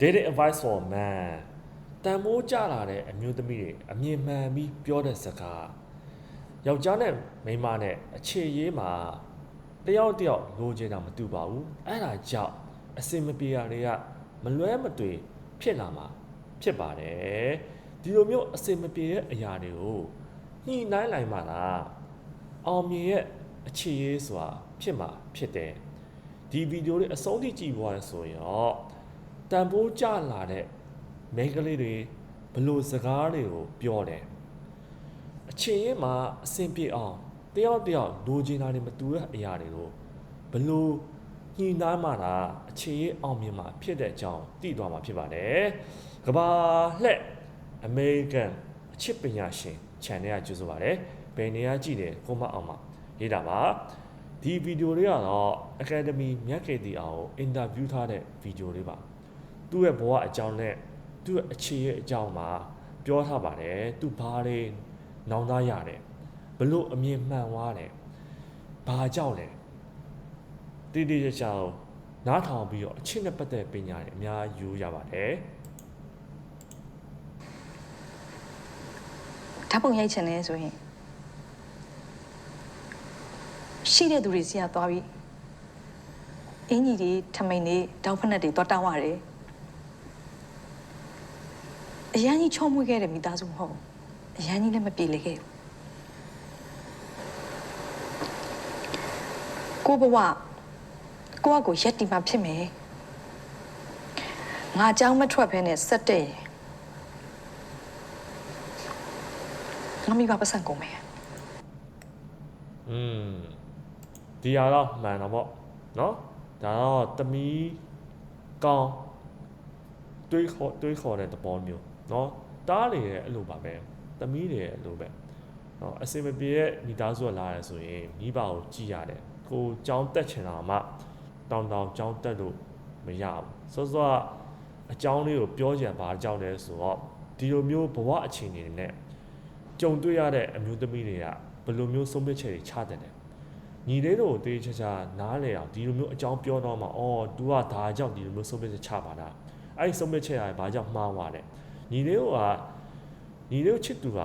dating advice for man တန်မိုးကြလာတဲ့အမျိုးသမီးတွေအမြင်မှန်ပြီးပြောတဲ့စကားယောက်ျားနဲ့မိန်းမနဲ့အခြေရေးမှာတယောက်တယောက်လိုချင်တာမတူပါဘူးအဲ့ဒါကြောင့်အစင်မပြေရတွေကမလွဲမသွေဖြစ်လာမှာဖြစ်ပါတယ်ဒီလိုမျိုးအစင်မပြေတဲ့အရာတွေကိုညှိနှိုင်းလိုက်မှလားအောင်မြင်ရဲ့အခြေရေးဆိုတာဖြစ်မှာဖြစ်တယ်ဒီဗီဒီယိုလေးအဆုံးထိကြည့်သွားရဆိုရင်တော့ တန်ဖိုးကြလာတဲ့မိန်းကလေးတွေဘလို့စကားတွေကိုပြောတယ်အချင်းရင်မှာအဆင်ပြေအောင်တယောက်တယောက်လိုချင်တာတွေမတူတဲ့အရာတွေကိုဘလို့ညှိနှိုင်းမှလားအချင်းရင်အောင်မြင်မှာဖြစ်တဲ့အကြောင်းသိသွားမှာဖြစ်ပါတယ်ကဘာလှက်အမေရိကန်အချစ်ပညာရှင် channel ကကြိုဆိုပါတယ်ဘယ်နေရာကြည့်တယ်ကိုမအောင်မှာရေးတာပါဒီဗီဒီယိုလေးကတော့ Academy မြတ်ကေတီအောင်ကိုအင်တာဗျူးထားတဲ့ဗီဒီယိုလေးပါ သူ့ရဲ့ဘဝအကြောင်းနဲ့သူ့ရဲ့အခြေရဲ့အကြောင်းမှာပြောထားပါတယ်သူဘာတွေနောင်သားရတယ်ဘလို့အမြင်မှန်သွားတယ်ဘာကြောင့်လဲတိတိကျကျနားထောင်ပြီးတော့အချင်းနဲ့ပတ်သက်ပညာတွေအများယူရပါတယ်ဓာတ်ပုံရိုက်ချင်တယ်ဆိုရင်ရှိတဲ့သူတွေစီကသွားပြီးအင်ကြီးတွေထမိန်တွေတောက်ဖက်နဲ့တွေသွားတောင်းရတယ် အရန်ကြီးချုံမွေးခဲ့တဲ့မိသားစုမဟုတ်ဘူးအရန်ကြီးလည်းမပြေလေခဲ့ဘူးကိုဘဝကိုကကိုရက်တီမှဖြစ်မယ်ငါအเจ้าမထွက်ဖဲနဲ့ဆက်တဲ့ရင်ငါမိဘပတ်စံကုန်မယ် อืมဒီဟာတော့မှန်တော့ဗောနော်ဒါတော့တမီးကောင်းတွေးခေါ်တွေးခေါ်တဲ့သဘောမျိုး နော်တားလေရဲ့အဲ့လိုပါပဲတမီးတွေရဲ့အဲ့လိုပဲနော်အစင်မပြေရဲ့မိသားစုကလာရဲဆိုရင်မိဘကိုကြည်ရတယ်ကိုကြောင်းတက်ချင်တာမှတောင်းတောင်းကြောင်းတက်လို့မရဘူးစောစောကအကြောင်းလေးကိုပြောချင်ဘာအကြောင်းလဲဆိုတော့ဒီလိုမျိုးဘဝအခြေအနေတွေနဲ့ကြုံတွေ့ရတဲ့အမျိုးသမီးတွေကဘယ်လိုမျိုးဆုံးဖြတ်ချက်တွေချတဲ့လဲညီလေးတို့ကိုတေးချာချာနားလေအောင်ဒီလိုမျိုးအကြောင်းပြောတော့မှအော် तू ကဒါကြောင့်ဒီလိုမျိုးဆုံးဖြတ်ချက်ချပါလားအဲ့ဒီဆုံးဖြတ်ချက်ကဘာကြောင့်မှားသွားလဲ ညီလေးတို့ကညီလေးတို့ချစ်သူက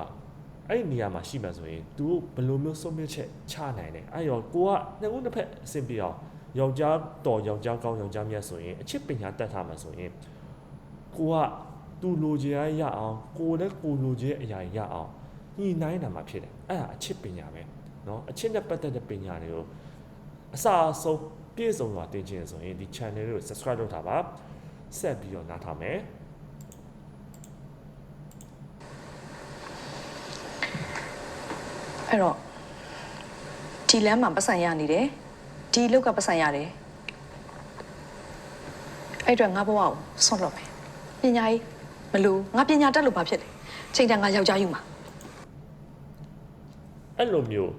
အဲ့ဒီနေရာမှာရှိမှဆိုရင် तू ဘယ်လိုမျိုးဆုံးဖြတ်ချက်ချနိုင်လဲအဲ့ရောကိုကနှစ်ဦးတစ်ဖက်အဆင်ပြေအောင်ယောက်ျားတော်ယောက်ျားကောင်းယောက်ျားမြတ်ဆိုရင်အချစ်ပညာတတ်ထားမှဆိုရင်ကိုက तू လိုချင်ရရအောင်ကိုလည်းကိုလိုချင်အရာရအောင်ညှိနှိုင်းတာမှဖြစ်တယ်အဲ့ဒါအချစ်ပညာပဲ เนาะအချင်းနဲ့ပတ်သက်တဲ့ပညာတွေကိုအစာအဆုံးပြည့်စုံစွာတင်ခြင်းဆိုရင်ဒီ channel ကို subscribe လုပ်ထားပါဆက်ပြီးတော့နားထောင်မယ် အဲ့တော့ဒီလမ်းမှာပတ်စံရနေတယ်ဒီလောက်ကပတ်စံရတယ်အဲ့တော့ငါဘဝကိုဆွန့်လွတ်မယ်ပညာကြီးမလို့ငါပညာတတ်လို့ဘာဖြစ်လဲချိန်တန်ငါယောက်ျားယူမှာအဲ့လိုမျိုး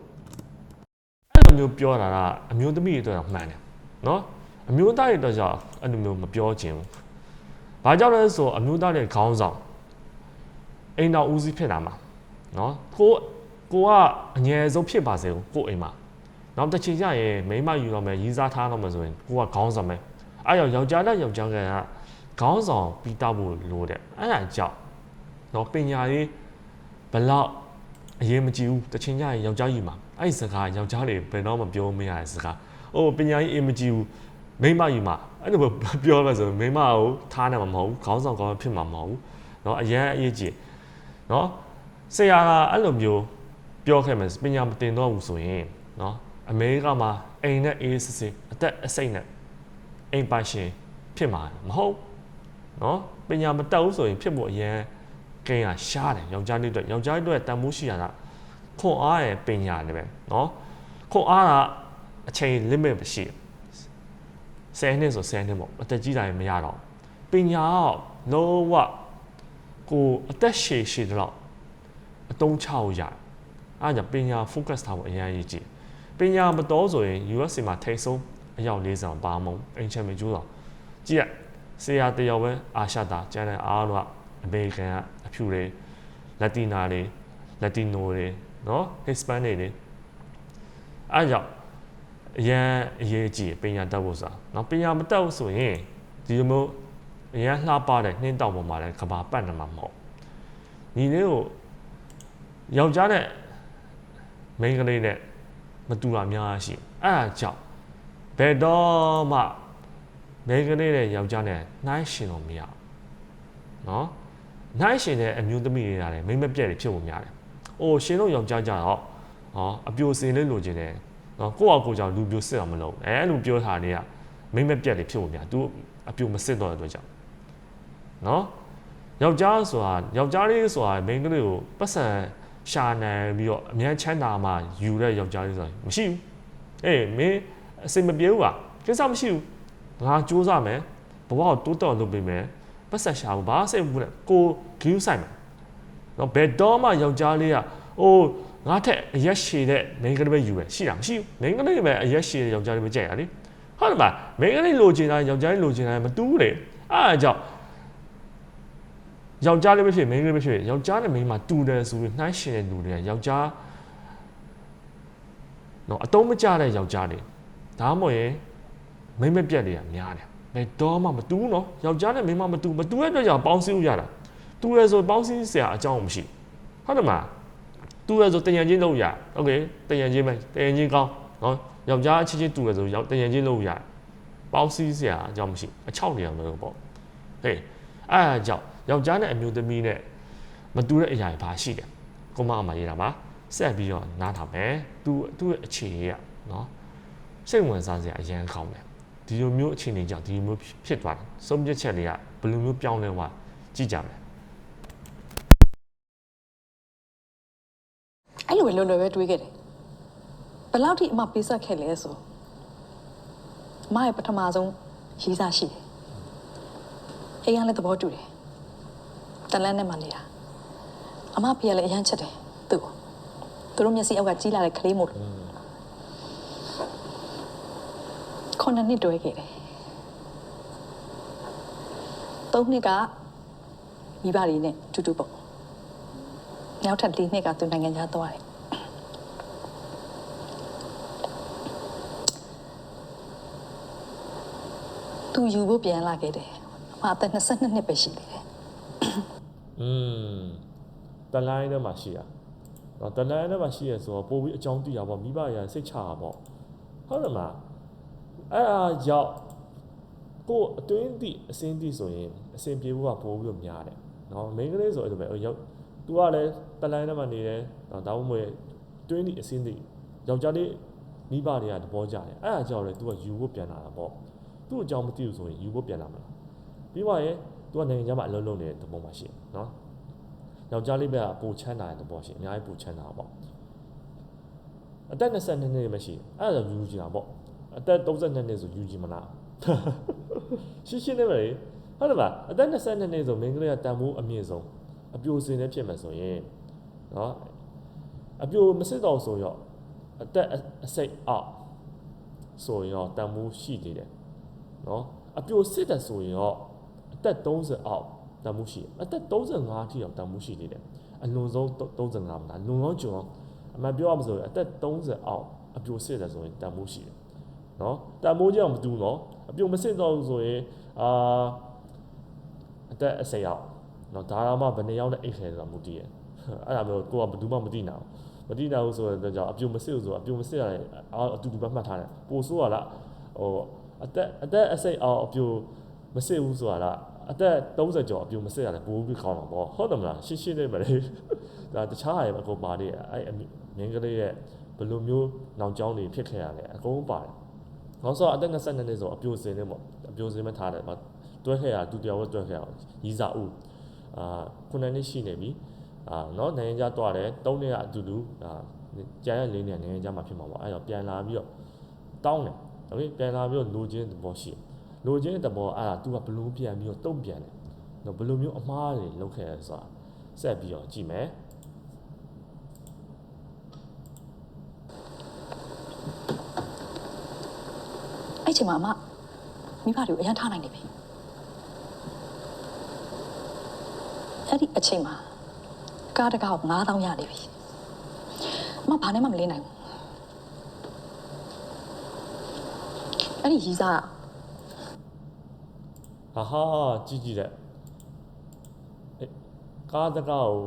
အဲ့လိုမျိုးပြောတာကအမျိုးသမီးတွေအတွက်တော့မှန်တယ်နော်အမျိုးသားတွေအတွက်ကြောင့်အဲ့လိုမျိုးမပြောချင်ဘူးဘာကြောင့်လဲဆိုအမျိုးသားတွေခေါင်းဆောင်အိမ်တော်ဦးစီးဖြစ်တာမှာနော်ကို ကိုကအငယ်ဆုံးဖြစ်ပါစေကိုအိမ်မှာနောက်တစ်ချိန်ကျရင်မိမယူတော့မယ်ရီးစားထားတော့မယ်ဆိုရင်ကိုကခေါင်းဆောင်မယ်အဲ့ရောက်ယောက်ျားနဲ့ယောက်ျားကခေါင်းဆောင်ပြီးတောက်ဖို့လိုတယ်အဲ့ဒါကြောင့်နော်ပညာရေးဘလောက်အရေးမကြီးဘူးတစ်ချိန်ကျရင်ယောက်ျားယူမှာအဲ့စကားယောက်ျားတွေဘယ်တော့မှပြောမရတဲ့စကားဟိုပညာရေးအရေးမကြီးဘူးမိမယူမှာအဲ့လိုပြောလို့ဆိုမိမကိုထားနေမှာမဟုတ်ဘူးခေါင်းဆောင်ကောင်းဖြစ်မှာမဟုတ်ဘူးနော်အရန်အရေးကြီးနော်ဆရာကအဲ့လိုမျိုး ပြောခဲ့မယ်ပညာမတင်တော့ဘူးဆိုရင်เนาะအမေရိကမှာအိမ်နဲ့အေးစစ်စစ်အသက်အစိမ့်နဲ့အိမ်ပိုင်ရှင်ဖြစ်မှာမဟုတ်เนาะပညာမတက်ဘူးဆိုရင်ဖြစ်ဖို့အရန်ကင်းရရှားတယ်ယောက်ျားလေးအတွက်ယောက်ျားလေးအတွက်တန်ဖိုးရှိရတာခွန်အားရဲ့ပညာတွေပဲเนาะခွန်အားကအချိန် limit မရှိ10နှစ်ဆို10နှစ်ပေါ့အသက်ကြီးတာရင်မရတော့ပညာကလုံးဝကိုအသက်ရှည်ရှည်တော့အတုံးချဖို့ရတယ် အားကြောင့်ပညာ focus ထားဖို့အရင်အရေးကြီးပညာမတော်ဆိုရင် USA မှာထိတ်ဆုံးအယောက်40အောင်ပါမုံအင်ချမ်းမကျိုးတော့ကြည့်ရဆရာတယောက်ပဲအာရှတာကျန်တဲ့အားလုံးကအမေရိကန်ကအဖြူတွေလက်တီနာတွေလက်တီနိုတွေနော်ဟစ်စပန်တွေတွေအားကြောင့်အရန်အရေးကြီးပညာတတ်ဖို့ဆိုတာနော်ပညာမတတ်ဘူးဆိုရင်ဒီလိုမျိုးအရန်လှပတဲ့နှင်းတောင်ပေါ်မှာလည်းကဘာပတ်နေမှာမဟုတ်ညီလေးကိုယောက်ျားနဲ့ မိန်းကလေးနဲ့မတူတာများရှိအဲ့ဒါကြောင့်ဘယ်တော့မှမိန်းကလေးနဲ့ယောက်ျားနဲ့နှိုင်းရှင်လို့မရဘူးနော်နှိုင်းရှင်တဲ့အမျိုးသမီးတွေကလည်းမိမ့်မပြက်တွေဖြစ်ဖို့များတယ်။အိုးရှင်တို့ယောက်ျားကြတော့ဟောအပြိုစင်လေးလိုချင်တယ်နော်ကိုယ့်အကိုကြောင့်လူပြိုစစ်အောင်မလုပ်ဘူးအဲလိုပြောထားနေတာမိမ့်မပြက်တွေဖြစ်ဖို့များ။ तू အပြိုမစစ်တော့တဲ့အတွက်ကြောင့်နော်ယောက်ျားဆိုတာယောက်ျားလေးဆိုတာမိန်းကလေးကိုပတ်စံ ရှာနိုင်ပြီးတော့အမြဲချမ်းသာမှယူတဲ့ယောက်ျားလေးဆိုတာမရှိဘူးအေးမင်းအစိမ်မပြေဘူးကကိစ္စမရှိဘူးငါစူးစမ်းမယ်ဘဝကိုတိုးတက်အောင်လုပ်ပေးမယ်ပတ်စံရှာဘူးဘာစိတ်ဘူးလဲကိုဂယူးဆိုင်မယ်နော်ဘယ်တော့မှယောက်ျားလေးကအိုးငါထက်အရက်ရှည်တဲ့မိန်းကလေးပဲယူပဲရှိတာမရှိဘူးမိန်းကလေးပဲအရက်ရှည်တဲ့ယောက်ျားလေးပဲကြိုက်ရလေဟုတ်တယ်မလားမိန်းကလေးလိုချင်တာယောက်ျားလေးလိုချင်တာမတူဘူးလေအဲ့ဒါကြောင့် ယောက်ျားလေးပဲဖြစ်မိန်းကလေးပဲဖြစ်ယောက်ျားနဲ့မိန်းမတူတယ်ဆိုပြီးနှိုင်းရှင်တဲ့လူတွေကယောက်ျားနော်အတုံးမကျတဲ့ယောက်ျားတွေဒါမှမဟုတ်ရင်မိန်းမပြက်တွေကများတယ်ဘယ်တော့မှမတူဘူးနော်ယောက်ျားနဲ့မိန်းမမတူမတူတဲ့အတွက်ကြောင့်ပေါင်းစည်းလို့ရတာတူရဲဆိုပေါင်းစည်းစရာအကြောင်းမရှိဟုတ်တယ်မလားတူရဲဆိုတယံချင်းလုပ်ရโอเคတယံချင်းပဲတယံချင်းကောင်းနော်ယောက်ျားအချင်းချင်းတူရဲဆိုယောက်တယံချင်းလုပ်ရပေါင်းစည်းစရာအကြောင်းမရှိအချောက်နေအောင်လို့ပေါ့ဟေးအဲ့ဒါကြောင့် ယောက်ျားနဲ့အမျိုးသမီးနဲ့မတူတဲ့အရာတွေဘာရှိတယ်ကိုမအမရေးတာပါဆက်ပြီးတော့နားထောင်မယ်သူသူ့ရဲ့အခြေအနေကနော်စိတ်ဝင်စားစရာအရန်ကောင်းတယ်ဒီလိုမျိုးအခြေအနေကြောင့်ဒီလိုမျိုးဖြစ်သွားတယ်ဆုံးဖြတ်ချက်တွေကဘယ်လိုမျိုးပြောင်းလဲသွားကြည့်ကြမယ်အဲ့လိုပဲလွယ်လွယ်ပဲတွေးခဲ့တယ်ဘယ်လောက်ထိအမပေးဆက်ခဲ့လဲဆိုအမရဲ့ပထမဆုံးရေးစားရှိတယ်အိမ်ကလည်းသဘောတူတယ် တလန်းနဲ့မှနေတာအမဖေကလည်းအရန်ချက်တယ်သူ့ကိုသူတို့မျက်စိအောက်ကကြီးလာတဲ့ကလေးမို့လို့ခုနှစ်နှစ်တွဲခဲ့တယ်သုံးနှစ်ကမိဘတွေနဲ့တူတူပေါ့နောက်ထပ်၄နှစ်ကသူနိုင်ငံခြားသွားတယ်သူယူဖို့ပြန်လာခဲ့တယ်။အမအသက်22နှစ်ပဲရှိသေးတယ် อืมတလိုင်းထဲမှာရှိတာတော့တလိုင်းထဲမှာရှိရဆိုတော့ပို့ပြီးအကြောင်းသိရပါမိဘရစိတ်ချတာပေါ့ဟုတ်တယ်မလားအဲ့အားကြောင့်ကိုယ်အတွင်းသိအစင်းသိဆိုရင်အစင်ပြေဖို့ကပို့ပြီးတော့များတယ်နော်မိန်းကလေးဆိုအဲ့လိုပဲရောက် तू ကလည်းတလိုင်းထဲမှာနေတယ်တော့ဒါမှမဟုတ်တွင်းသိအစင်းသိယောက်ျားလေးမိဘတွေကသဘောကျတယ်အဲ့အားကြောင့်လေ तू ကယူဖို့ပြန်လာတာပေါ့သူ့အကြောင်းမသိဘူးဆိုရင်ယူဖို့ပြန်လာမလားပြီးပါ ရဲ့ तू ကနိုင်ငံခြားမှာအလုပ်လုပ်နေတဲ့သဘောမှရှိတယ်နော်ယောက်ျားလေးပဲကပိုချမ်းသာတဲ့သဘောရှိအများကြီးပိုချမ်းသာပေါ့အသက်22နှစ်ပဲရှိအဲ့ဒါဆိုယူကြည့်တာပေါ့အသက်32နှစ်ဆိုယူကြည့်မလားရှင်းရှင်းလေးပဲလေဟုတ်တယ်ပါအသက်22နှစ်ဆိုမိန်းကလေးကတန်ဖိုးအမြင့်ဆုံးအပြိုစင်နဲ့ဖြစ်မယ်ဆိုရင်နော်အပြိုမစစ်တော့ဆိုရောအသက်အစိတ်အောက်ဆိုရင်ရောတန်ဖိုးရှိနေတယ်နော်အပြိုစစ်တယ်ဆိုရင်ရော အသက်30အောက်တန်မှုရှိတယ်အသက်35အထိအောင်တန်မှုရှိနေတယ်အလွန်ဆုံး35မလားလွန်ဆုံးကျွန်တော်အမှန်ပြောရမဆိုရင်အသက်30အောက်အပြိုစစ်တယ်ဆိုရင်တန်မှုရှိတယ်နော်တန်မိုးကြောင်မတူနော်အပြိုမစစ်တော့ဘူးဆိုရင်အာအသက်အစိအောက်နော်ဒါတော့မှဘယ်နှစ်ယောက်နဲ့အိတ်ခဲဆိုတာမူတည်ရအဲ့ဒါမျိုးကိုကဘယ်သူမှမသိနိုင်ဘူးမသိနိုင်ဘူးဆိုတော့ကြောင့်အပြိုမစစ်ဘူးဆိုတော့အပြိုမစစ်ရတယ်အတူတူပဲမှတ်ထားတယ်ပိုဆိုးရလားဟိုအသက်အသက်အစိအောက်အပြို မစစ်ဘူးဆိုတာလား အသက်30ကျော်အပြုံမစစ်ရတယ်ပိုးပြီးခေါင်းတော့ဗောဟုတ်တယ်မလားရှင်းရှင်းလေးပဲလေဒါတခြားဟာတွေအကုန်ပါနေအဲ့အမင်းကလေးရဲ့ဘယ်လိုမျိုးနောင်ကြောင်းတွေဖြစ်ခဲ့ရလဲအကုန်ပါတယ်နောက်ဆိုအသက်22နှစ်ဆိုအပြိုစင်နေပေါ့အပြိုစင်မထားတယ်မတွဲခဲ့ရသူတယောက်ပဲတွဲခဲ့ရရီးစာဦးအာခုနှစ်နှစ်ရှိနေပြီအာနော်နိုင်ငံခြားတွားတယ်၃နှစ်ကအတူတူအာကျန်ရလေးနှစ်နိုင်ငံခြားမှာဖြစ်မှာပေါ့အဲ့တော့ပြန်လာပြီးတော့တောင်းတယ်โอเคပြန်လာပြီးတော့လိုချင်သဘောရှိတယ် လိုချင်တဲ့သဘောအဲ့ဒါ तू ကဘလို့ပြန်ပြီးတော့တုံ့ပြန်တယ်နော်ဘလို့မျိုးအမှားတွေလုပ်ခဲ့ရဆိုတာဆက်ပြီးတော့ကြည့်မယ်။အဲ့ချိန်မှာအမမိဘတွေကိုအရန်ထားနိုင်နေပြီ။အဲ့ဒီအချိန်မှာကားတကားကို9000ရနေပြီ။အမဘာနဲ့မှမလေးနိုင်ဘူး။အဲ့ဒီရီးစားက ဟာဟာကြည့်ကြည့်တဲ့အေးကားတကားကို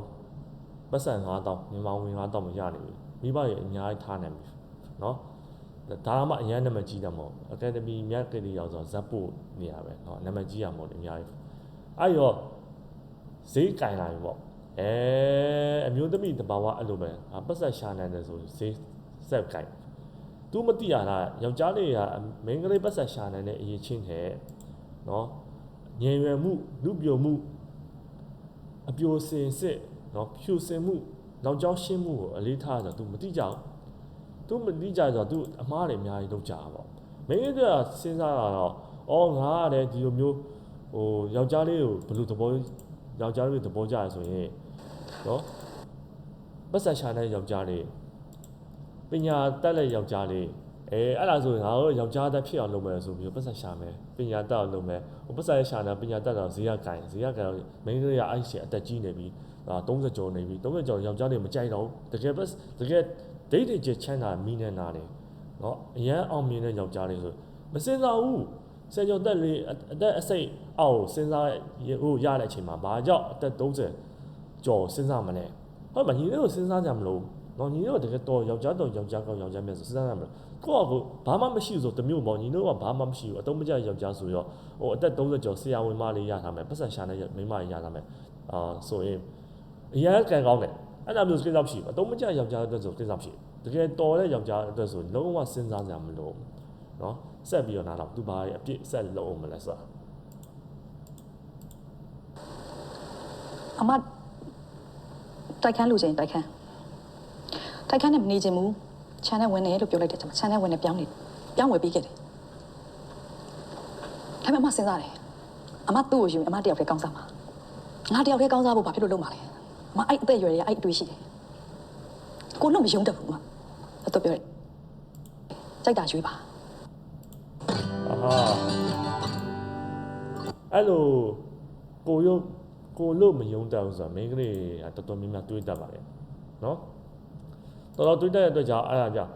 ပတ်စံ9000မြန်မာဝင်9000မရနေပြီမိဘတွေအများကြီးထားနိုင်ပြီเนาะဒါမှအရင်နာမည်ကြီးတာမဟုတ်အကယ်ဒမီမြတ်ကလေးရောက်ဆိုဇက်ပို့နေရပဲเนาะနာမည်ကြီးရမဟုတ်အများကြီးအဲ့ရောဈေးကင်လာပြီပေါ့အဲအမျိုးသမီးတဘာဝအဲ့လိုပဲအာပတ်ဆက်ရှာနိုင်တယ်ဆိုဈေးဆက်ကင် သူမသိရတာယောက်ျားလေးကမိန်းကလေးပတ်ဆက်ရှာနိုင်တဲ့အရေးချင်းတဲ့နော် ငြိမ်ရွယ်မှုလူပြိုမှုအပြိုစင်စစ်เนาะဖြူစင်မှုနောက်ကျောင်းရှင်းမှုကိုအလေးထားကြသူမသိကြဘူးသူမသိကြဆိုတော့သူအမားတွေအများကြီးလုပ်ကြတာပေါ့မင်းကစဉ်းစားတာတော့အော်ငါကလည်းဒီလိုမျိုးဟိုယောက်ျားလေးကိုဘယ်လိုသဘောယောက်ျားလေးသဘောကျရဆိုရင်เนาะပတ်ဆက်ရှာတဲ့ယောက်ျားလေးပညာတတ်တဲ့ယောက်ျားလေး အဲအဲ့ဒါဆိုရင်ငါတို့ယောက်ျားတက်ဖြစ်အောင်လုပ်မယ်ဆိုပြီးတော့ပတ်ဆက်ရှာမယ်ပညာတက်အောင်လုပ်မယ်ဟိုပတ်ဆက်ရှာတာပညာတက်တော့ဈေးရကင်ဈေးရကင်တော့မိန်းကလေးကအဲ့ရှင်အသက်ကြီးနေပြီအာ30ကျော်နေပြီ30ကျော်ယောက်ျားတွေမကြိုက်တော့ဘူးတကယ်ပတ်တကယ်ဒိတ်တွေချချမ်းသာမိနေနာတယ်เนาะအရန်အောင်မြင်တဲ့ယောက်ျားလေးဆိုမစင်စားဘူးဆယ်ကျော်တက်လေးအသက်အစိတ်အောက်စဉ်းစားဟိုရတဲ့အချိန်မှာဘာကြောင့်အသက်30ကျော်စဉ်းစားမလဲဟုတ်မှာညီလေးကိုစဉ်းစားကြမလို့ နော်ညီတို့ကတကယ်တော့ယောက်ျားတော့ယောက်ျားကောင်းယောက်ျားမြတ်ဆိုစဉ်းစားရမှာကိုယ့်အကိုဘာမှမရှိဘူးဆိုတမျိုးပေါ့ညီတို့ကဘာမှမရှိဘူးအတုံးမကျယောက်ျားဆိုရောဟိုအသက်30ကျော်ဆရာဝန်မလေးရထားမယ်ပတ်စံရှာတဲ့မိန်းမလေးရထားမယ်အာဆိုရင်အရန်ကံကောင်းတယ်အဲ့ဒါမျိုးကိစ္စမရှိဘူးအတုံးမကျယောက်ျားအတွက်ဆိုကိစ္စမရှိတကယ်တော်တဲ့ယောက်ျားအတွက်ဆိုလုံးဝစဉ်းစားကြမလို့နော်ဆက်ပြီးတော့နားတော့သူဘာရဲ့အပြစ်ဆက်လုံးအောင်မလဲဆိုတာအမတိုက်ခန်းလူချင်းတိုက်ခန်း တိုက်ခန်းနဲ့မနေချင်ဘူးခြံနဲ့ဝင်နေလို့ပြောလိုက်တဲ့ချိန်မှာခြံနဲ့ဝင်နေပြောင်းနေပြောင်းဝယ်ပြီးခဲ့တယ်ဒါပေမဲ့အမစဉ်းစားတယ်အမသူ့ကိုယူရင်အမတယောက်တည်းကောင်းစားမှာငါတယောက်တည်းကောင်းစားဖို့ဘာဖြစ်လို့လုပ်မှာလဲအမအဲ့အသက်အရွယ်တွေကအဲ့အတွေ့ရှိတယ်ကိုလုံးမယုံတတ်ဘူးအမအဲ့တော့ပြောတယ်ကြိုက်တာရွေးပါအာဟာအဲ့လိုကိုရုပ်ကိုလို့မယုံတတ်ဘူးဆိုတာမိန်းကလေးကတော်တော်များများတွေးတတ်ပါတယ်နော် တော်တော်တွေးတတ်တဲ့အတွက်ကြောင့်အဲ့ဒါကြောင့်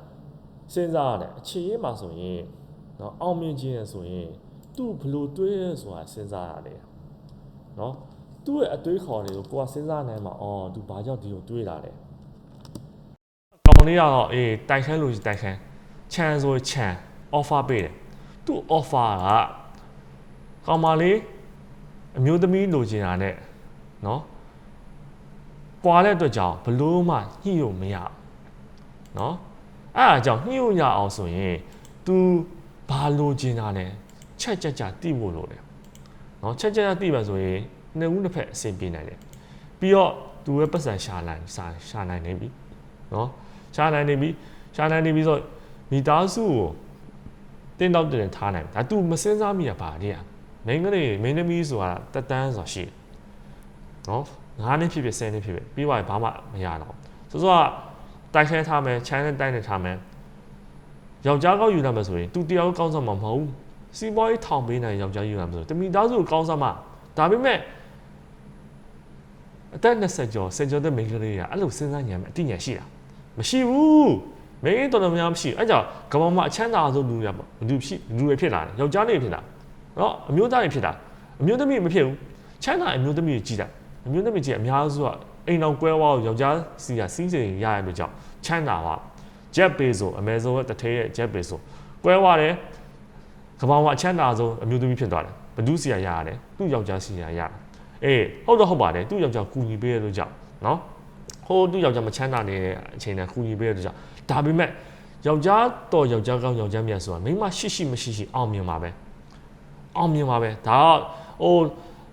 စဉ်းစားရတယ်အခြေရေးမှာဆိုရင်နော်အောင်မြင်ခြင်းရဆိုရင်သူ့ဘလို့တွေးရဲဆိုတာစဉ်းစားရတယ်နော်သူ့ရဲ့အတွေးခေါ်တွေကိုကိုကစဉ်းစားနိုင်မှာအော်သူဘာကြောင့်ဒီလိုတွေးတာလဲကောင်လေးကတော့အေးတိုက်ခန်းလို့တိုက်ခန်းခြံဆိုခြံ offer ပေးတယ်သူ့ offer ကကောင်မလေးအမျိုးသမီးလိုချင်တာနဲ့နော်ကွာတဲ့အတွက်ကြောင့်ဘလို့မှညှိလို့မရဘူး နော်အဲ့ဒါကြောင့်ညှိလို့ရအောင်ဆိုရင် तू ဘာလိုချင်တာလဲချက်ချက်ချတိဖို့လိုတယ်နော်ချက်ချက်ချတိပါဆိုရင်နှစ်ဦးတစ်ဖက်အဆင်ပြေနိုင်တယ်ပြီးတော့ तू ရဲ့ပတ်စံရှာနိုင်ရှာရှာနိုင်နေပြီနော်ရှာနိုင်နေပြီရှာနိုင်နေပြီဆိုမိသားစုကိုတင်းတော့တင်ထားနိုင်တယ်ဒါ तू မစင်းစားမိရပါလေမင်းကလေးမင်းသမီးဆိုတာတက်တန်းဆိုတာရှိတယ်နော်ငါးနှစ်ဖြစ်ဖြစ်ဆယ်နှစ်ဖြစ်ဖြစ်ပြီးသွားရင်ဘာမှမရတော့ဆိုတော့ တိုက်ခဲထားမယ်ချမ်းနဲ့တိုက်နေထားမယ်ယောက်ျားကောက်ယူလာမယ်ဆိုရင် तू တရားကောင်းစားမှာမဟုတ်ဘူးစီးပွားရေးထောင်ပေးနိုင်ယောက်ျားယူလာမယ်ဆိုတမိသားစုကိုကောင်းစားမှာဒါပေမဲ့အသက်20ကျော်10ကျော်တဲ့မိန်းကလေးကအဲ့လိုစဉ်းစားဉာဏ်မဲ့အတိညာရှိတာမရှိဘူးမင်းတော်တော်များများမရှိဘူးအဲ့ကြောင့်ကမ္ဘာမှာအချမ်းသာဆုံးလူတွေပေါ့လူဖြစ်လူတွေဖြစ်လာတယ်ယောက်ျားတွေဖြစ်လာနော်အမျိုးသားတွေဖြစ်တာအမျိုးသမီးမဖြစ်ဘူးချမ်းသာအမျိုးသမီးတွေကြည်တာအမျိုးသမီးကြီးအများစုက အိမ်တော်ကွဲဝါးကိုယောက်ျားစီကစီးစိမ်ရရလို့ကြောင့်ချမ်းသာပါဂျက်ပေဆိုအမေဇုံရဲ့တထဲရဲ့ဂျက်ပေဆိုကွဲဝါးတယ်ကမ္ဘာမှာအချမ်းသာဆုံးအမျိုးသမီးဖြစ်သွားတယ်ဘဒုစီရရရတယ်သူ့ယောက်ျားစီရရတယ်အေးဟုတ်တော့ဟုတ်ပါတယ်သူ့ယောက်ျားကူညီပေးရလို့ကြောင့်နော်ဟိုသူ့ယောက်ျားမချမ်းသာနေတဲ့အချိန်နဲ့ကူညီပေးရလို့ကြောင့်ဒါပေမဲ့ယောက်ျားတော်ယောက်ျားကောင်းယောက်ျားမြတ်ဆိုတာမိန်းမရှိရှိမရှိရှိအောင်မြင်ပါပဲအောင်မြင်ပါပဲဒါကဟို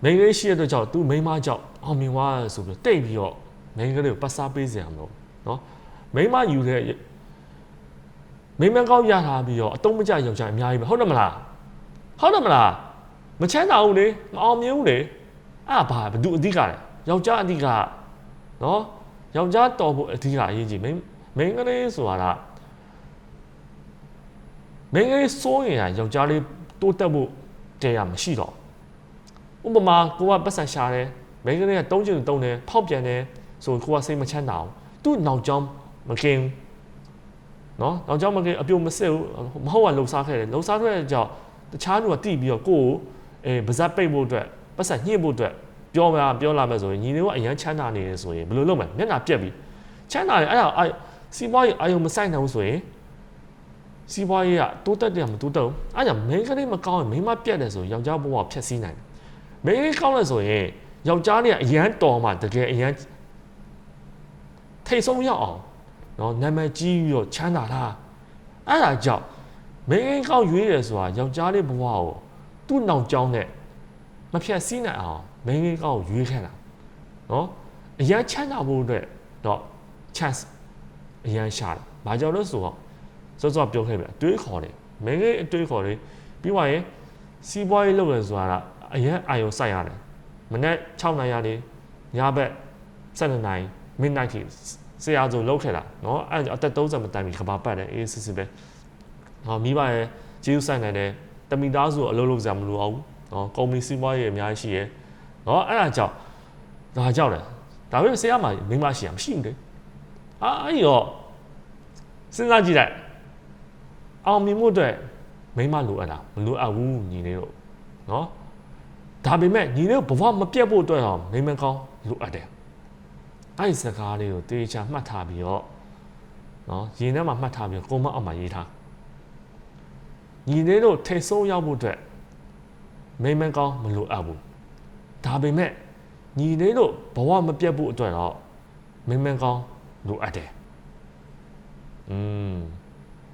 မိန်းကလေးရှိရတဲ့ကြောင့်သူမိန်းမကြောင့်အောင်မြင်သွားတယ်ဆိုပြီးတိတ်ပြီးတော့မိန်းကလေးကိုပတ်စားပေးစရာမလိုနော်မိန်းမယူတဲ့မိန်းမကောင်းရထားပြီးတော့အတုံးမကျယောက်ျားအများကြီးပဲဟုတ်တယ်မလားဟုတ်တယ်မလားမချမ်းသာဘူးလေမအောင်မြင်ဘူးလေအဲ့ဒါဘာဘယ်သူအဓိကလဲယောက်ျားအဓိကနော်ယောက်ျားတော်ဖို့အဓိကအရေးကြီးမိန်းမိန်းကလေးဆိုတာကမိန်းကလေးစိုးရင်ယောက်ျားလေးတိုးတက်ဖို့တရားမရှိတော့ ဥပမာကိုကပတ်စံရှာတယ်မိန်းကလေးကတုံးချင်တုံးတယ်ဖောက်ပြန်တယ်ဆိုကိုကစိတ်မချမ်းသာဘူးသူ့နောက်ကျောင်းမကင်းဘူးနော်နောက်ကျောင်းမကင်းအပြုံမစစ်ဘူးမဟုတ်ကလှုပ်ရှားခဲ့တယ်လှုပ်ရှားခဲ့တဲ့ကြောင့်တခြားလူကတိပြီးတော့ကိုကိုအေးပါဇက်ပိတ်ဖို့အတွက်ပတ်ဆက်ညှိဖို့အတွက်ပြောမလားပြောလာမယ်ဆိုရင်ညီလေးကအရန်ချမ်းသာနေတယ်ဆိုရင်ဘယ်လိုလုပ်မလဲမျက်နှာပြက်ပြီးချမ်းသာတယ်အဲ့ဒါအဲ့စီးပွားရေးအာယုံမဆိုင်နိုင်ဘူးဆိုရင်စီးပွားရေးကတိုးတက်တယ်မတိုးတက်ဘူးအဲ့ကြောင့်မိန်းကလေးမကောင်းရင်မိန်းမပြက်တယ်ဆိုရင်ယောက်ျားဘဝဖျက်ဆီးနိုင်တယ် မိန်းကလေးကောင်းတယ်ဆိုရင်ယောက်ျားလေးကအရန်တော်မှတကယ်အရန်ထိတ်ဆုံးရောက်အောင်နော်နာမည်ကြီးပြီးတော့ချမ်းသာတာအဲ့ဒါကြောင့်မိန်းကလေးကောင်းရွေးတယ်ဆိုတာယောက်ျားလေးဘဝကိုသူ့နောင်ကြောင်းနဲ့မဖြတ်စည်းနိုင်အောင်မိန်းကလေးကောင်းကိုရွေးခဲ့တာနော်အရန်ချမ်းသာဖို့အတွက်တော့ chance အရန်ရှာတယ်။ဘာကြောင့်လဲဆိုတော့စောစောပြောခဲ့ပြီအတွေးခေါ်တယ်။မင်းကြီးအတွေးခေါ်တယ်ပြီးသွားရင်စီးပွားရေးလုပ်ရဆိုတာက အရန်အာရုံစိုက်ရတယ်။မနေ့6နိုင်ရတယ်ညဘက်7နိုင် midnight ထိဆရာဆိုလောက်ခဲ့တာနော်အဲ့အသက်30မတိုင်မီကဘာပတ်တယ်အေးစစ်စစ်ပဲ။ဟောမိဘရဲ့ကျေးဇူးဆိုင်နိုင်တယ်တမီသားစုအလုပ်လုပ်ကြမလို့အောင်နော်ကုမ္ပဏီစီးပွားရေးအများကြီးရှိရယ်နော်အဲ့ဒါကြောင့်ဒါကြောင့်လေဒါပေမဲ့ဆရာမှမိမရှိရမရှိဘူးလေအာအဲ့ဒီတော့စဉ်းစားကြည့်လိုက်အောင်မြင်မှုအတွက်မိမလိုအပ်တာမလိုအပ်ဘူးညီလေးတို့နော် ဒါပေမဲ့ညီလေးတို့ဘဝမပြတ်ဖို့အတွက်တော့မိမကောင်းလိုအပ်တယ်အဲ့ဒီစကားလေးကိုတေချာမှတ်ထားပြီးတော့နော်ရင်ထဲမှာမှတ်ထားပြီးတော့ကိုမအောင်မှာရေးထားညီလေးတို့ထိတ်ဆုံးရောက်ဖို့အတွက်မိမကောင်းမလိုအပ်ဘူးဒါပေမဲ့ညီလေးတို့ဘဝမပြတ်ဖို့အတွက်တော့မိမကောင်း လိုအပ်တယ်။อืม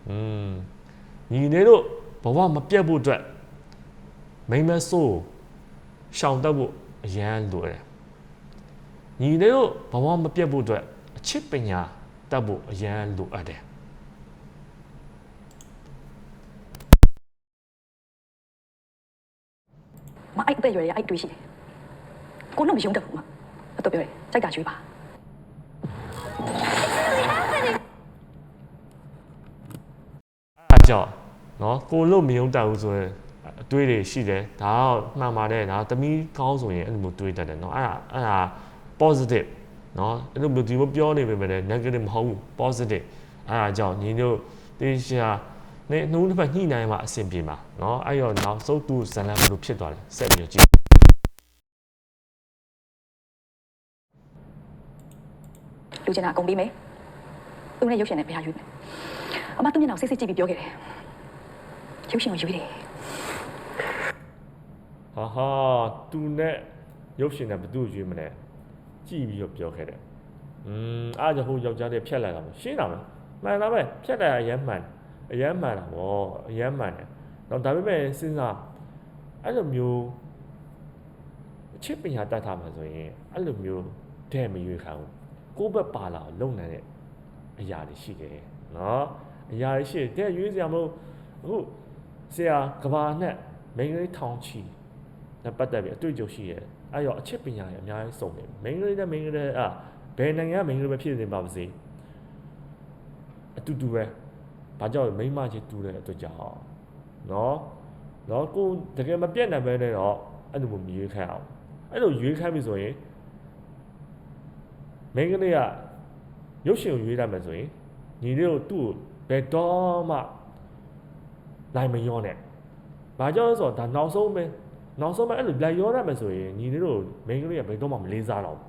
อืมညီနေတို့ဘဝမပြတ်ဖို့အတွက်မိမဆိုး ရှောင်တတ်ဖို့အရန်လိုတယ်။ညီနေတို့ဘဝမပြတ်ဖို့အတွက်အချစ်ပညာတတ်ဖို့အရန်လိုအပ်တယ်မအဲ့အသက်အရွယ်ရအဲ့အတွေးရှိတယ်ကိုတော့မယုံတတ်ဘူးမအတော့ပြောတယ်စိုက်တာကျွေးပါ။အဲကြောင့်နော်ကိုလို့မယုံတတ်ဘူးဆိုရင်အ တွေးတွေရှိတယ်။ဒါတော့မှန်ပါတယ်။ဒါသမီးကောင်းဆိုရင်အဲ့လိုမျိုးတွေးတတ်တယ်နော်။အဲ့ဒါအဲ့ဒါ positive နော်အဲ့လိုမျိုးဒီလိုပြောနေပေမဲ့လည်း negative မဟုတ်ဘူး positive အဲ့ဒါကြောင့်ညီတို့တေးရှာနေနှုတ်တစ်ဖက်ညှိနှိုင်းမှအဆင်ပြေမှာနော်အဲ့တော့နောက်ဆုံးသူဇလန်ဘယ်လိုဖြစ်သွားလဲဆက်ပြီးတော့ကြည့်လူချင်တာအကုန်ပြီးမယ်သူနဲ့ရုပ်ရှင်နဲ့ဘယ်ဟာရွေးမလဲအမသူမျက်နှာကိုစိတ်စိတ်ကြည့်ပြီးပြောခဲ့တယ်ရုပ်ရှင်ကိုရွေးတယ် ဟာဟာသူနဲ့ရုပ်ရှင်နဲ့ဘယ်သူ့ရွေးမလဲကြည့်ပြီးတော့ပြောခဲ့တယ်อืมအားကြောင့်ဟိုယောက်ျားလေးဖြတ်လိုက်တာပေါ့ရှင်းတာပဲမှန်တာပဲဖြတ်လိုက်တာအရမ်းမှန်အရမ်းမှန်တာဗောအရမ်းမှန်တယ်တော့ဒါပေမဲ့စဉ်းစားအဲ့လိုမျိုးအချစ်ပညာတတ်ထားမှာဆိုရင်အဲ့လိုမျိုးတဲ့မရွေးခံဘူးကိုယ့်ဘက်ပါလာအောင်လုပ်နိုင်တဲ့အရာတွေရှိတယ်နော်အရာတွေရှိတယ်တဲ့ရွေးစရာမလို့အခုဆရာကဘာနဲ့မိန်းကလေးထောင်ချီ နဲ့ပတ်သက်ပြီးအတွေ့အကြုံရှိရဲအဲ့ရောအချစ်ပညာရအများကြီးစုံတယ်မိန်းကလေးနဲ့မိန်းကလေးအာဘယ်နိုင်ငံကမိန်းကလေးပဲဖြစ်နေပါပါစေအတူတူပဲဘာကြောင့်လဲမိန်းမချင်းတူတဲ့အတွက်ကြောင့်နော်နော်ကိုတကယ်မပြတ်နိုင်ပဲနဲ့တော့အဲ့လိုမျိုးမရွေးခိုင်းအောင်အဲ့လိုရွေးခိုင်းပြီဆိုရင်မိန်းကလေးကရုပ်ရှင်ကိုရွေးရမယ်ဆိုရင်ညီလေးကိုသူ့ကိုဘယ်တော့မှနိုင်မရောနဲ့။ဘာကြောင့်လဲဆိုတော့ဒါနောက်ဆုံးပဲ နောက်ဆုံးပဲအဲ့လိုလိုက်ရောရမယ်ဆိုရင်ညီလေးတို့မိန်းကလေးကဘယ်တော့မှမလေးစားတော့ဘူး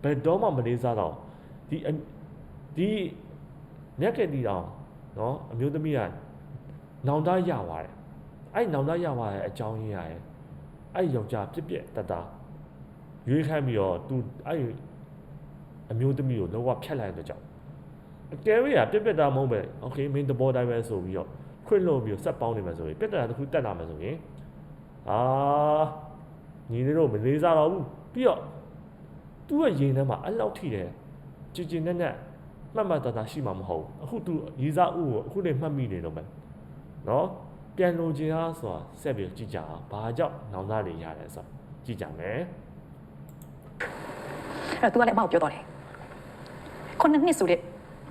။ဘယ်တော့မှမလေးစားတော့ဒီအဒီမြက်ကတီတောင်နော်အမျိုးသမီးကနောင်တရသွားတယ်။အဲ့နောင်တရသွားတဲ့အကြောင်းရင်းရယ်အဲ့ယောက်ျားပြက်ပြက်တတရွေးခိုင်းပြီးတော့သူအဲ့အမျိုးသမီးကိုလောကဖြတ်လိုက်တဲ့ကြောင့်အကယ်၍ပြက်ပြက်တာမဟုတ်ပဲโอเคမင်းသဘောတိုင်းပဲဆိုပြီးတော့ ခွင့်လို့ပြီးတော့ဆက်ပေါင်းနေမှာဆိုရင်ပြက်တာတစ်ခုတက်လာမှာဆိုရင် အာညီလေးတို့မလေးစားတော့ဘူးပြီးတော့သူ့ရဲ့ရင်ထဲမှာအဲ့လောက်ထိတယ်ကြည်ကြည်နက်နက်မှတ်မှတ်သားသားရှိမှာမဟုတ်ဘူးအခုသူရီစားဥကိုအခုနေမှတ်မိနေတော့မယ်နော်ပြန်လိုချင်အားဆိုတာဆက်ပြီးကြည့်ကြအောင်ဘာကြောင့်နောင်သားတွေရတယ်ဆိုတာကြည့်ကြမယ်အဲ့တော့ तू ကလည်းအမကိုပြောတော့တယ်ခုနှစ်နှစ်ဆိုတဲ့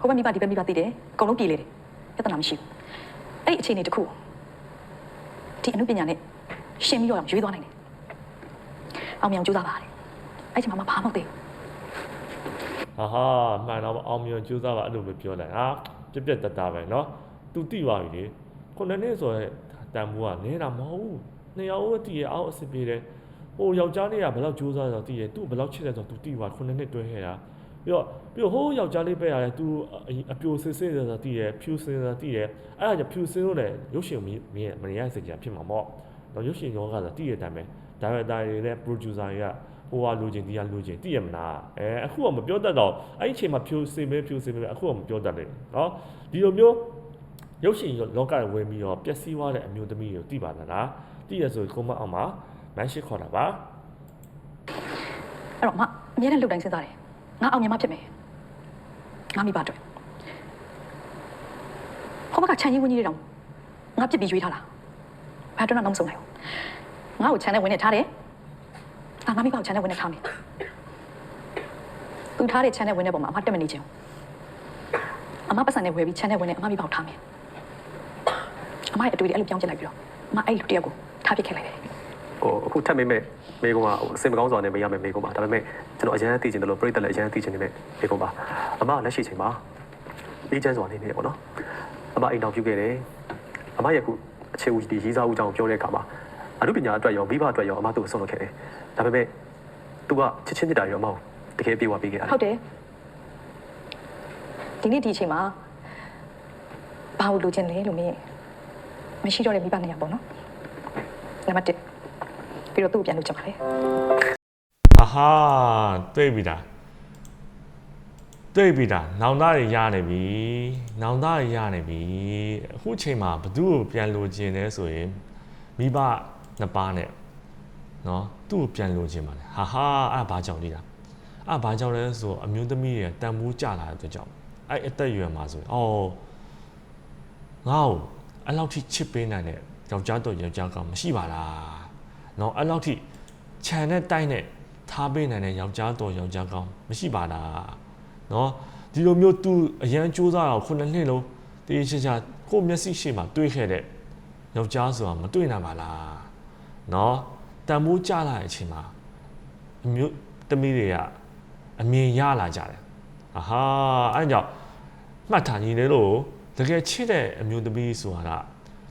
ဟိုဘက်မိဘဒီဘက်မိဘတည်တယ်အကုန်လုံးပြည်လေတယ်ပြဿနာမရှိဘူးအဲ့ဒီအခြေအနေတစ်ခုဒီအမှုပညာနဲ့ ရှင်းပြီးတော့ရွေးသွားနိုင်တယ်။အောင်မြောင်ကြိုးစားပါလေ။အဲ့ချိန်မှာမဘာမှမသိဘူး။ဟာဟာမှန်တော့အောင်မြောင်ကြိုးစားပါအဲ့လိုပဲပြောလိုက်။ဟာပြက်ပြက်တတပဲနော်။ तू တိပါပြီလေ။ခုနှစ်နှစ်ဆိုရင်တန်ဖိုးကနဲတာမဟုတ်ဘူး။နှစ်ယောက်ဦးတည်ရအောင်အဆင်ပြေတယ်။ဟိုယောက်ျားလေးကဘယ်လောက်ကြိုးစားဆိုတည်ရ။ तू ဘယ်လောက်ချစ်တယ်ဆို तू တိပါခုနှစ်နှစ်တွဲခဲ့တာ။ပြီးတော့ပြီးတော့ဟိုးယောက်ျားလေးပဲရတယ် तू အပြိုစစ်စစ်ဆိုတာတည်ရဖြူစင်ဆိုတာတည်ရအဲ့ဒါကြောင့်ဖြူစင်လို့လည်းရုပ်ရှင်မမြင်မရစင်ကြဖြစ်မှာပေါ့ တော့ရုပ်ရှင်ရောကဆိုတည်ရတဲ့အတိုင်းပဲဒါပေမဲ့ဒါတွေလည်း producer တွေကဟိုကလိုချင်ဒီကလိုချင်တည်ရမလားအဲအခုကမပြောတတ်တော့အဲ့ဒီအချိန်မှာဖြူစင်ပဲဖြူစင်ပဲအခုကမပြောတတ်လေနော်ဒီလိုမျိုးရုပ်ရှင်လောကကိုဝင်ပြီးတော့ပျက်စီးသွားတဲ့အမျိုးသမီးကိုသိပါလားလားသိရဆိုရင်ကိုမအောင်မှာမန်းရှိခေါ်တာပါအဲ့တော့မအမြဲတမ်းလှုပ်တိုင်းစဉ်းစားတယ်ငါအောင်မြင်မှဖြစ်မယ်ငါမိပါအတွက်ဟိုဘက်ကခြံကြီးဝင်းကြီးတွေတောင်ငါပြစ်ပြီးရွေးထားလားဘာတော့နောက်မဆုံးနိုင်ဘူး ငါ့ကိုခြံနဲ့ဝင်နေထားတယ်အာငါမိပါကိုခြံနဲ့ဝင်နေထားမယ်သူထားတဲ့ခြံနဲ့ဝင်တဲ့ပုံမှာအမတက်မနေချင်ဘူးအမပတ်စံနဲ့ဝယ်ပြီးခြံနဲ့ဝင်နေအမမိပါကိုထားမယ်အမရဲ့အတွေ့အကြုံအဲ့လိုပြောင်းပြလိုက်ပြီးတော့အမအဲ့လိုတယောက်ကိုထားပစ်ခဲ့လိုက်တယ်ဟိုအခုထပ်မေးမဲ့မေကုန်းကဟိုအစင်မကောင်းစွာနဲ့မေးရမယ်မေကုန်းပါဒါပေမဲ့ကျွန်တော်အရန်သိချင်တယ်လို့ပြိတ္တလည်းအရန်သိချင်နေမဲ့မေကုန်းပါအမလက်ရှိချိန်မှာအေးချမ်းစွာနေနေပေါ့နော်အမအိမ်တော်ပြုခဲ့တယ်အမရဲ့အခုအခြေဦးဒီရေးစားဦးအကြောင်းပြောတဲ့အခါမှာ အမှုပညာအတွက်ရောမိဘအတွက်ရောအမတို့ကိုဆုံးလုပ်ခဲ့တယ်ဒါပေမဲ့ तू ကချစ်ချင်းမြတ်တာရောအမကိုတကယ်ပြေဝပေးခဲ့ရတယ်ဟုတ်တယ်ဒီနေ့ဒီအချိန်မှာဘာလို့လိုချင်လဲလို့မင်းမရှိတော့တဲ့မိဘနေရာပေါ့နော်နံပါတ်1ပြီးတော့သူ့ကိုပြန်လုပ်ချင်ပါလေအာဟာတွေ့ပြီလားတွေ့ပြီလားနောင်သားတွေရနေပြီနောင်သားတွေရနေပြီအခုချိန်မှာဘသူ့ကိုပြန်လိုချင်လဲဆိုရင်မိဘ နှစ်ပါးနဲ့နော်သူ့ကိုပြန်လိုချင်ပါတယ်ဟာဟာအဲ့ဘာကြောင့်ဒီလားအဲ့ဘာကြောင့်လဲဆိုအမျိုးသမီးရဲ့တန်ဖိုးကျလာတဲ့အတွက်ကြောင့်အဲ့အသက်အရွယ်မှာဆိုရင်အော်ငါ့ကိုအဲ့လောက်ထိချစ်ပေးနိုင်တဲ့ယောက်ျားတော့ယောက်ျားကောင်မရှိပါလားနော်အဲ့လောက်ထိခြံနဲ့တိုက်နဲ့ထားပေးနိုင်တဲ့ယောက်ျားတော်ယောက်ျားကောင်းမရှိပါလားနော်ဒီလိုမျိုးသူအရန်စူးစမ်းအောင်ခုနှစ်နှစ်လုံးတေးချာချာကိုမျက်စိရှိမှတွေးခဲ့တဲ့ယောက်ျားဆိုတာမတွေးနိုင်ပါလား နော်တန်ဖိုးကျလာတဲ့အချိန်မှာအမျိုးသမီးတွေကအမြင်ရလာကြတယ်အဟာအဲကြောင့်မှတ်ထားညီလေးလို့တကယ်ချစ်တဲ့အမျိုးသမီးဆိုတာ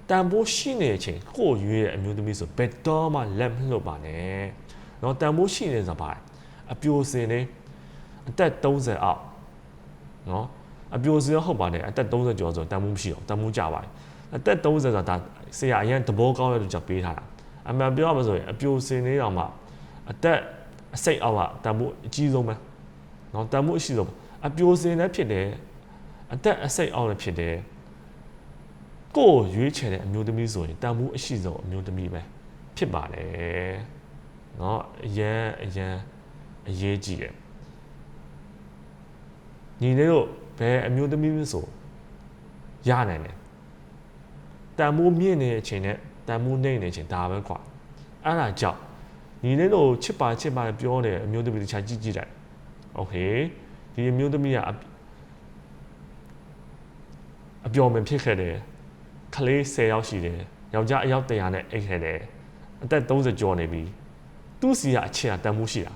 တန်ဖိုးရှိနေတဲ့အချိန်ကိုရွေးတဲ့အမျိုးသမီးဆိုဘယ်တော့မှလက်မလွတ်ပါနဲ့နော်တန်ဖိုးရှိနေစပါအပြိုစင်နေအသက်30အောက်နော်အပြိုစင်ဟုတ်ပါနဲ့အသက်30ကျော်ဆိုတန်ဖိုးမရှိတော့တန်ဖိုးကြပါတယ်အသက်30ဆိုတာဒါဆရာအရင်သဘောကောင်းတဲ့လူကြောင့်ပေးထားတာ အမှန်ပြောရမဆိုရင်အပြိုစင်လေးတောင်မှအသက်အစိတ်အောက်ကတန်ဖိုးအကြီးဆုံးပဲနော်တန်ဖိုးအရှိဆုံးအပြိုစင်လည်းဖြစ်တယ်အသက်အစိတ်အောက်လည်းဖြစ်တယ်ကိုယ်ရွေးချယ်တဲ့အမျိုးသမီးဆိုရင်တန်ဖိုးအရှိဆုံးအမျိုးသမီးပဲဖြစ်ပါတယ်နော်အရန်အရန်အရေးကြီးတယ်ညီလေးတို့ဘယ်အမျိုးသမီးမျိုးဆိုရနိုင်တယ်တန်ဖိုးမြင့်နေတဲ့အချိန်နဲ့ တန်ဖိုးနှိမ့်နေတဲ့အချိန်ဒါပဲကွာအဲ့ဒါကြောင့်ညီလေးတို့ချစ်ပါချစ်ပါပြောနေတဲ့အမျိုးသမီးတခြားကြည့်ကြည့်လိုက်โอเคဒီအမျိုးသမီးကအအပျော်မင်ဖြစ်ခဲ့တယ် ကလေး10ယောက်ရှိတယ်ယောက်ျားအယောက်100နဲ့အိတ်ခဲ့တယ်အသက်30ကျော်နေပြီသူ့စီကအချစ်အတန်မှုရှိတာ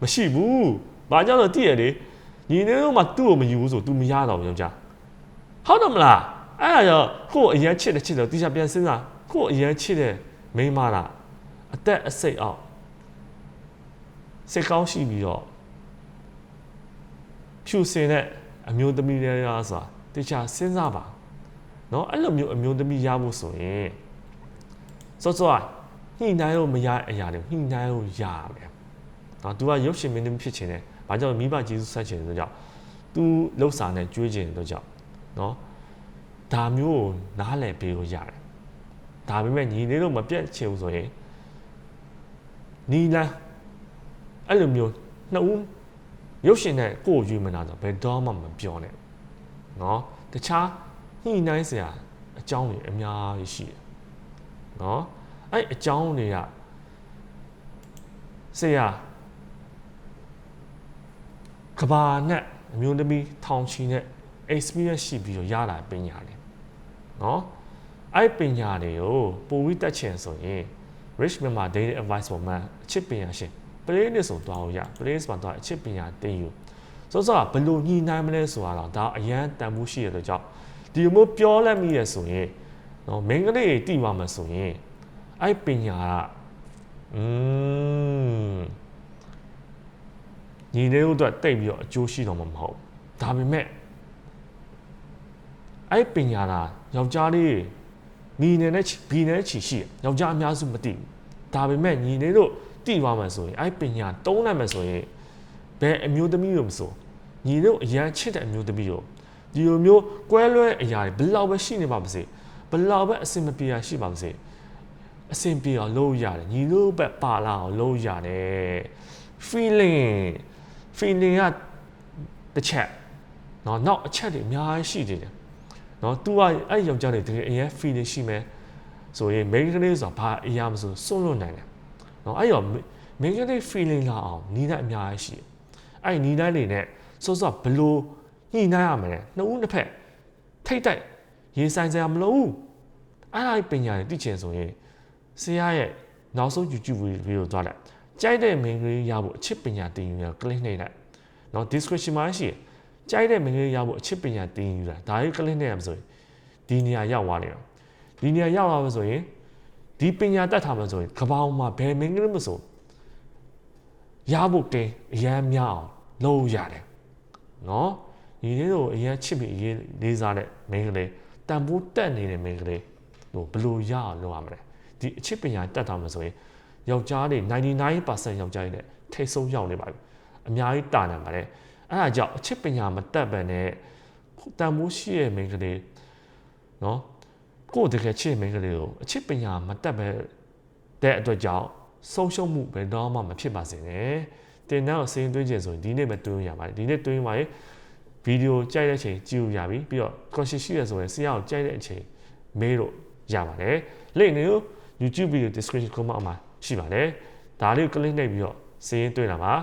မရှိဘူးဘာကြောင့်လဲတည့်ရလေညီနေတော့မှသူ့ကိုမယူဘူးဆို तू မရတော့ဘူးယောက်ျားဟုတ်တယ်မလားအဲ့ဒါကြောင့်ကို့အရင်ချစ်တဲ့ချစ်တယ်တိကျပြန်စဉ်းစား ကို့အရင်ချစ်တဲ့မိန်းမလားအသက်အစိတ်အောက်စိတ်ကောင်းရှိပြီးတော့ဖြူစင်တဲ့အမျိုးသမီးတွေရာဆိုတာတိကျစဉ်းစားပါ เนาะအဲ့လိုမျိုးအမျိုးသမီးရဖို့ဆိုရင်စောစောကညှိနှိုင်းလို့မရတဲ့အရာတွေညှိနှိုင်းလို့ရမယ်เนาะ तू ကရုပ်ရှင်မင်းသမီးဖြစ်ချင်တယ်ဘာကြောင့်မိဘကျေးဇူးဆက်ချင်တဲ့ကြောင့် तू လှုပ်စာနဲ့ကြွေးချင်တဲ့ကြောင့်เนาะဒါမျိုးကိုနားလည်ပေးလို့ရတယ် ဒါပေမဲ့ညီလေးတို့မပြတ်ချင်ဘူးဆိုရင်နီလန်းအဲ့လိုမျိုးနှစ်ဦးရုပ်ရှင်နဲ့ကိုယ်ရွေးမနာဆိုဘယ်တော့မှမပြောနဲ့เนาะတခြား ညှိနှိုင်းစရာအကြောင်းတွေအများကြီးရှိတယ်။နော်။အဲ့အကြောင်းတွေကဆရာကဘာနဲ့အမျိုးသမီးထောင်ချီနဲ့ experience ရှိပြီးတော့ရလာပညာတွေ။နော်။ အဲ့ပညာတွေကိုပိုပြီးတက်ချင်ဆိုရင် rich မြန်မာ daily advice ပေါ်မှာအချစ်ပညာရှင် play နဲ့ဆိုတော့ရ play မှာတော့အချစ်ပညာတင်ယူဆိုတော့ဘယ်လိုညှိနှိုင်းမလဲဆိုတာတော့ဒါအရန်တန်ဖိုးရှိရတဲ့ကြောင့်ဒီလိုမျိုးပြောလက်မိရဆိုရင်နော်မင်းကလေးတိပါမယ်ဆိုရင်အဲ့ပညာကอืมညီလေးတို့အတွက်တိတ်ပြီးတော့အကျိုးရှိတော့မှာမဟုတ်ဒါပေမဲ့အဲ့ပညာကယောက်ျားလေး မီနယ်နဲ့ဘီနယ်ချီရှိတယ်ယောက်ျားအများစုမသိဘူးဒါပေမဲ့ညီနေတို့တိသွားမှဆိုရင်အဲ့ပညာသုံးနိုင်မှဆိုရင်ဘယ်အမျိုးသမီးရောမဆိုညီတို့အရန်ချစ်တဲ့အမျိုးသမီးရောဒီလိုမျိုးကွဲလွဲအရာတွေဘလောက်ပဲရှိနေပါပါစေဘလောက်ပဲအဆင်မပြေရရှိပါပါစေအဆင်ပြေအောင်လုပ်ရတယ်ညီတို့ပဲပါလာအောင်လုပ်ရတယ် feeling feeling ကတစ်ချက်နော်နောက်အချက်တွေအများကြီးရှိနေတယ် နော်သူကအဲ့ယောက်ျားတွေတကယ်အရင် feeling ရှိမယ်ဆိုရင် main ကလေးဆိုတာဘာအရာမဆိုစွန့်လွတ်နိုင်တယ်နော်အဲ့တော့ main ကလေး feeling လာအောင်နီးနိုင်အများကြီးရှိတယ်အဲ့နီးနိုင်နေနဲ့စောစောဘလို့ညှိနှိုင်းရမလဲနှစ်ဦးတစ်ဖက်ထိတ်တိုက်ရင်ဆိုင်စရာမလိုဘူးအဲ့ဒါပညာတွေသိချင်ဆိုရင်ဆရာရဲ့နောက်ဆုံး YouTube video ကိုသွားလိုက်ကြိုက်တဲ့ main ကလေးရဖို့အချစ်ပညာသင်ယူရ click နှိပ်လိုက်နော် description မှာရှိတယ် ကြိုက်တဲ့ main ကလေးရဖို့အချစ်ပညာသင်ယူတာဒါလေး click နှိပ်ရမှာဆိုရင်ဒီနေရာရောက်သွားတယ်ဒီနေရာရောက်သွားမှာဆိုရင်ဒီပညာတတ်ထားမှာဆိုရင်ကပောင်းမှာဘယ် main ကလေးမဆိုရဖို့တင်အရန်များအောင်လုပ်ရတယ်နော်ညီလေးတို့အရန်ချစ်ပြီးအရင်လေးစားတဲ့ main ကလေးတန်ဖိုးတက်နေတဲ့ main ကလေးဟိုဘယ်လိုရအောင်လုပ်ရမလဲဒီအချစ်ပညာတက်သွားမှာဆိုရင်ယောက်ျားတွေ99%ယောက်ျားတွေနဲ့ထိတ်ဆုံးရောက်နေပါပြီအများကြီးတာနိုင်ပါတယ် အဲ့ဒါကြောင့်အချစ်ပညာမတက်ပဲနဲ့တန်မိုးရှိရဲ့မိန်းကလေးနော်ကိုယ်တကယ်ချစ်မိန်းကလေးကိုအချစ်ပညာမတက်ပဲတဲ့အတွက်ကြောင့်ဆုံးရှုံးမှုဘယ်တော့မှမဖြစ်ပါစေနဲ့တင်တဲ့ကိုစင်းသွင်းခြင်းဆိုရင်ဒီနေ့ပဲတွင်းရပါတယ်ဒီနေ့တွင်းပါရင်ဗီဒီယိုကြိုက်တဲ့အချိန်ကြည့်လို့ရပြီပြီးတော့ question ရှိရဆိုရင်ဆရာကိုကြိုက်တဲ့အချိန်မေးလို့ရပါတယ်လိမ့်နေ YouTube video description comment မှာရှိပါတယ်ဒါလေးကို click နှိပ်ပြီးတော့စရင်းတွေ့တာပါ